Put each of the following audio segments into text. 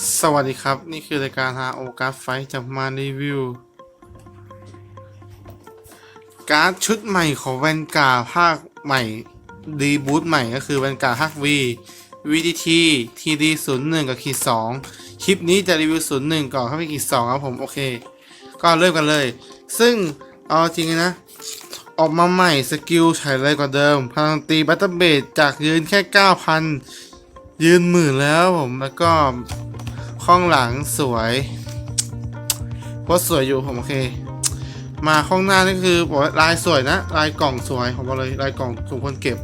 สวัสดีครับ นี่คือรายการฮาโอการ์ดไฟจะมารีวิว การ์ดชุดใหม่ของแวนการ์ภาคใหม่ดีบูตใหม่ก็คือแวนการ์ภาค V VDT TD 0 1กับขีด2คลิปนี้จะรีวิว0 1ก่อนเข้าไปขีด2ครับผมโอเค ก็เริ่มกันเลย ซึ่งเอาจริงนะ ออกมาใหม่สกิลใช้เลยกว่าเดิมพลังตีบัตเตอร์เบดจากยืนแค่ 9,000 ยืนหมื่นแล้วผมแล้วก็ ข้องหลังสวยโคตรสวยอยู่ผมโอเค มาข้องหน้านี่คือบอกลายสวยนะ ลายกล่องสวยผมบอกเลยลายกล่องสมควรเก็บ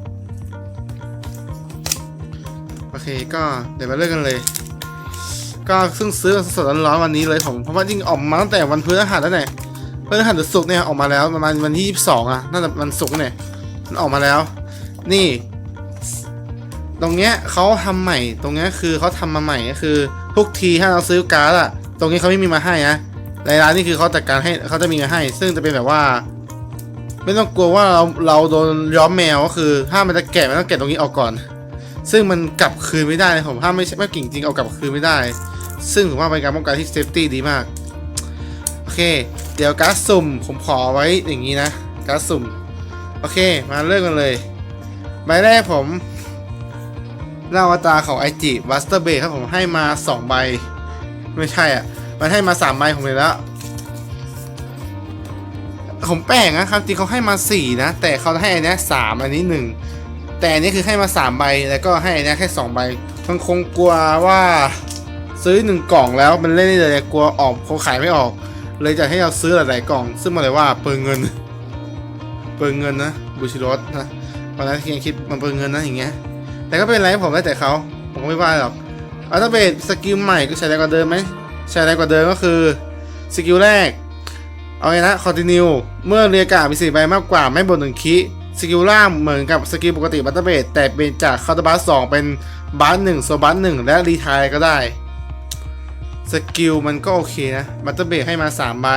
โอเคก็เดี๋ยวมาเริ่มกันเลย ก็ซึ่งซื้อสดร้อนวันนี้เลยผมเพราะว่าจริงออกมาตั้งแต่วันพฤหัสแล้วเนี่ยพฤหัสหรือศุกร์เนี่ยออกมาแล้วประมาณวันที่ 22 อะน่าจะวันศุกร์เนี่ยมันออกมาแล้ว นี่ ตรงเนี้ยเขาทำใหม่ตรงเนี้ยคือเขาทำมาใหม่ก็คือ ทุกทีถ้าเราซื้อการ์ดอะตรงนี้เขาไม่มีมาให้นะในร้านนี่คือเขาจัดการให้เขาจะมีมาให้ ซึ่งจะเป็นแบบว่า ไม่ต้องกลัวว่าเราเราโดนย้อมแมวก็คือถ้ามันจะแกะมันต้องแกะตรงนี้ออกก่อน ซึ่งมันกลับคืนไม่ได้นะผมถ้าไม่ไม่กิ่งจริงเอากลับคืนไม่ได้ ซึ่งผมว่าเป็นการป้องกันที่เซฟตี้ดีมากโอเค เดี๋ยวการ์ดสุ่มผมขอไว้อย่างนี้นะการ์ดสุ่มโอเค มาเริ่มกันเลยใบแรกผม หน้าอวตารของไอจิบัสเตอร์เบครับผมให้มา2ใบ ไม่ใช่อะ มันให้มา3ใบผมเลยแล้ว ผมแปลกนะครับจริงเขาให้มา 4 นะ แต่เขาให้อันนี้สามอันนี้ 1 แต่อันนี้คือให้มา3ใบแล้วก็ให้อันนี้แค่2ใบมันคงกลัวว่าซื้อ 1 กล่องแล้วมันเล่นได้เลยกลัวออกเขาขายไม่ออก เลยจะให้เราซื้อหลายๆกล่อง ซึ่งมาเลยว่าเปลืองเงิน เปลืองเงินนะบูชิโรสนะตอนนั้นยังคิดมันเปลืองเงินนะอย่างเงี้ย แต่ก็เป็นไรผมได้แต่เขาผมก็ไม่ว่าหรอกอัลตเบสสกิลใหม่ก็ใช้ได้กว่าเดิมไหมใช้ได้กว่าเดิมก็คือสกิลแรก เอาไงนะคอนติเนียเมื่อเรียกามีสี่ใบมากกว่าไม่บนหนึ่งคิสกิลล่างเหมือนกับสกิลปกติบัตเตอร์เบสแต่เป็นจากคาร์ตบัสสองเป็นบัสหนึ่งโซบัสหนึ่งและรีทายก็ได้ สกิลมันก็โอเคนะบัตเตอร์เบสให้มา 3 ใบ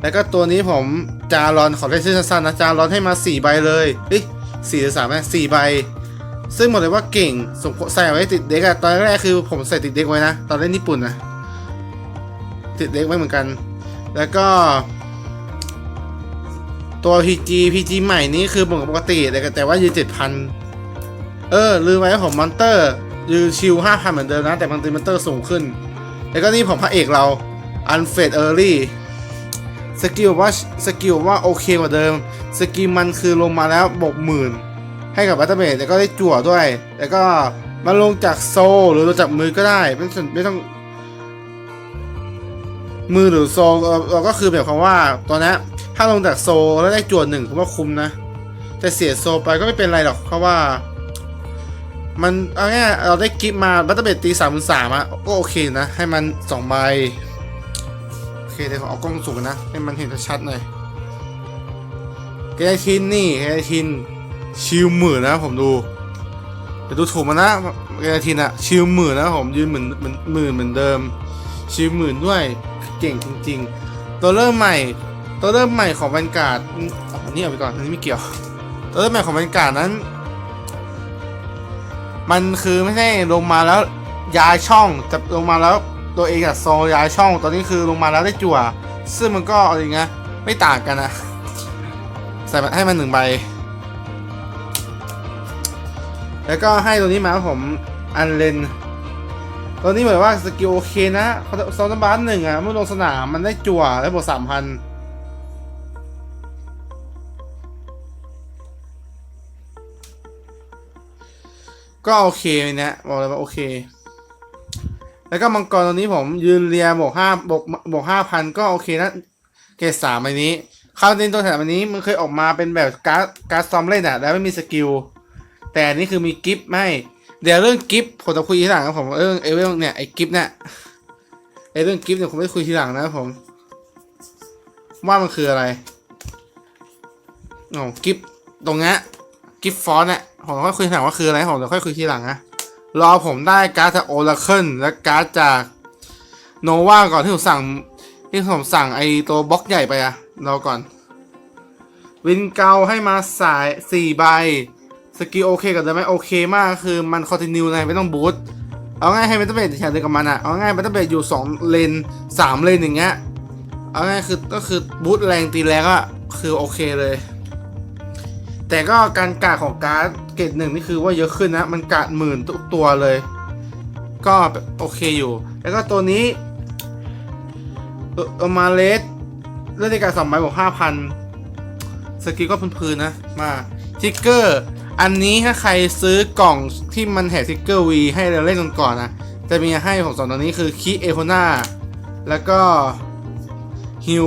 แล้วก็ตัวนี้ผมจารอนขอได้ชื่อสั้นๆนะจารอนให้มา 4 ใบเลยเฮ้ยสี่หรือสามไหมสี่ใบ ซึ่งบอกเลยว่าเก่งสมใส่ไว้ติดเด็กอะตอนแรกคือผมใส่ติดเด็กไว้นะ ตอนเล่นญี่ปุ่นนะติดเด็กไว้เหมือนกัน แล้วก็ตัว PG PG ใหม่นี้คือเหมือนปกติแต่แต่ว่ายืนเจ็ดพันเออลืมไว้ผมมอนเตอร์ยืนชิลห้าพันเหมือนเดิมนะ แต่มันตีมอนเตอร์สูงขึ้น แล้วก็นี่ผมพระเอกเราอันเฟดเออร์ลี่สกิลว่าสกิลว่าโอเคกว่าเดิม สกิลมันคือลงมาแล้วบกหมื่น ให้กับบัตเตอร์เบดแล้วก็ได้จั่วด้วย แล้วก็มันลงจากโซหรือลงจากมือก็ได้ไม่ต้องไม่ต้อง มือหรือโซเราก็คือแบบคำว่าตอนนี้ถ้าลงจากโซแล้วได้จั่วหนึ่งผมว่าคุ้มนะ แต่เสียโซไปก็ไม่เป็นไรหรอกเพราะว่า มันเอาง่ายเราได้กิฟต์มาบัตเตอร์เบดตีสามสามอะก็โอเคนะ ให้มันสองใบโอเคเดี๋ยวผมเอากล้องสูงนะ ให้มันเห็นชัดหน่อยเกทินนี่เกทิน ชิลหมื่นนะผมดูเดี๋ยวดูถูกมานะเกาทินอะชิลหมื่นนะผมยืนเหมือนเหมือนหมื่นเหมือนเดิม ชิลหมื่นด้วยเก่งจริง ๆ ตัวเริ่มใหม่ตัวเริ่มใหม่ของบรรยากาศอันนี้เอาไปก่อนอันนี้ไม่เกี่ยว ตัวเริ่มใหม่ของบรรยากาศนั้น มันคือไม่ใช่ลงมาแล้วย้ายช่องจะลงมาแล้วตัวเองอะโซย้ายช่อง ตอนนี้คือลงมาแล้วได้จั่ว ซึ่งมันก็อะไรเงี้ยไม่ต่างกันนะใส่ให้มันหนึ่งใบ แล้วก็ให้ตัวนี้มาครับผมอันเลนตัวนี้เหมือนว่าสกิลโอเคนะซอนบาร์หนึ่งอะเมื่อลงสนามมันได้จั่วได้บวกสามพันก็โอเคเนี่ยบอกเลยว่าโอเค แล้วก็มังกรตัวนี้ผมยืนเรียบวกห้าบวกบวกห้าพันก็โอเคนะ เกรดสามอันนี้คราวนี้ตัวแถมอันนี้มันเคยออกมาเป็นแบบการ์ดการ์ดซอมเล่นอะแล้วไม่มีสกิล แต่นี่คือมีกิฟต์ไม่เดี๋ยวเรื่องกิฟต์ผมจะคุยทีหลังครับผมเรื่องไอ้เรื่องเนี่ยไอ้กิฟต์เนี่ยไอ้เรื่องกิฟต์เนี่ยผมไม่คุยทีหลังนะผมว่ามันคืออะไรอ๋อกิฟต์ตรงเนี้ยกิฟต์ฟอนต์เนี่ยผมค่อยคุยทีหลังว่าคืออะไรผมเดี๋ยวค่อยคุยทีหลังนะรอผมได้การ์ดจากโอราเคิลและการ์ดจากโนวาก่อนที่ผมสั่งที่ผมสั่งไอ้ตัวบล็อกใหญ่ไปอะรอก่อน วินเกาให้มาสายสี่ใบ สกิลโอเคกับเดิมไหมโอเคมากคือมันคอนติเนียไงไม่ต้องบูทเอาง่ายให้มันต้องเป็นแถวเดียวกับมันอะเอาง่ายมันต้องเป็นอยู่สองเลนสามเลนอย่างเงี้ยเอาง่ายคือก็คือบูทแรงตีแรงก็คือโอเคเลย แต่ก็การกาดของการ์ดเกรดหนึ่งนี่คือว่าเยอะขึ้นนะมันกาดหมื่นทุกตัวเลย ก็แบบโอเคอยู่ แล้วก็ตัวนี้เออเอามาเลสเลือดในการสองใบบวกห้าพันสกิลก็พื้นๆนะมาทิกเกอร์ อันนี้ถ้าใครซื้อกล่องที่มันแถมทิกเกอร์วีให้เราเล่นกันก่อนนะจะมีให้ผมสองตัวนี้คือคิเอโคนาแล้วก็ฮิว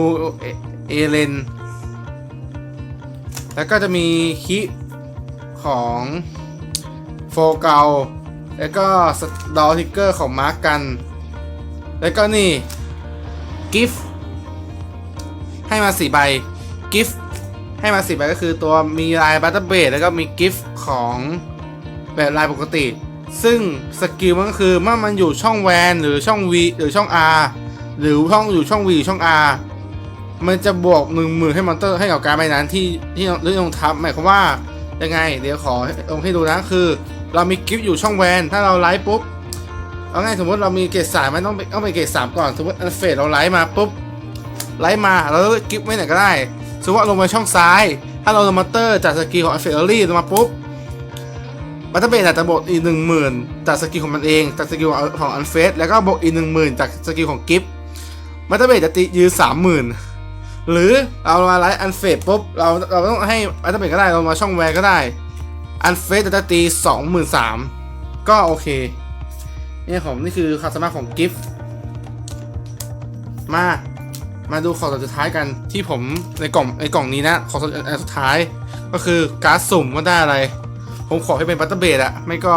เอเลนแล้วก็จะมีคิของโฟเกาแล้วก็ดอทิกเกอร์ของมาร์กกัน แล้วก็นี่กิฟให้มาสี่ใบกิฟ ให้มาสี่ใบก็คือตัวมีลายบัตเตอร์เบดแล้วก็มีกิฟต์ของแบบลายปกติ ซึ่งสกิลมันก็คือเมื่อมันอยู่ช่องแวนหรือช่อง V หรือช่อง R หรือช่องอยู่ช่อง V หรือช่อง R มันจะบวกหนึ่งหมื่นให้มอนเตอร์ให้กับการใบนั้นที่ที่เรื่องลงทับหมายความว่ายังไง เดี๋ยวขอลงให้ดูนะคือ เรามีกิฟต์อยู่ช่องแวนถ้าเราไลฟ์ปุ๊บเอาง่ายสมมติเรามีเกรดสามมันต้องต้องไปเกรดสามก่อนสมมติอันเฟดเราไลฟ์มาปุ๊บไลฟ์มาเราก็กิฟต์ไว้ไหนก็ได้ สมมติว่าลงมาช่องซ้าย ถ้าเราลงมอนเตอร์จากสกิลของอันเฟดลี่ลงมาปุ๊บมันจะเป็นอาจจะบวกอีกหนึ่งหมื่นจากสกิลของมันเองจากสกิลของอันเฟดแล้วก็บวกอีกหนึ่งหมื่นจากสกิลของกิฟต์มันจะเป็นจะตียืนสามหมื่นหรือเรามาไลฟ์อันเฟดปุ๊บเราเราต้องให้อันเตอร์เบก็ได้เรามาช่องแวร์ก็ได้อันเฟสจะตีสองหมื่นสามก็โอเคนี่ผมนี่คือความสามารถของกิฟต์มา มาดูของสุดท้ายกันที่ผมในกล่องในกล่องนี้นะของอันสุดท้ายก็คือการ์ดสุ่มว่าได้อะไร ผมขอให้เป็นบัตเตอร์เบดอะไม่ก็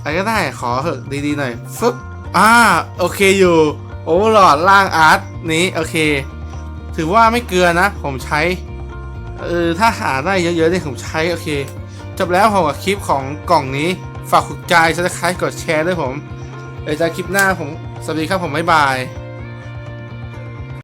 อะไรก็ได้ขอเถอะดีๆหน่อยฟึบอ่าโอเคอยู่โอเวอร์ลอดล่างอาร์ตนี้โอเค ถือว่าไม่เกลือนะ ผมใช้เออถ้าหาได้เยอะๆเนี่ยผมใช้โอเค จบแล้วผมกับคลิปของกล่องนี้ฝากขุดใจจะคล้ายกดแชร์ด้วยผมเดี๋ยวเจะคลิปหน้าผมสวัสดีครับผมบ๊ายบาย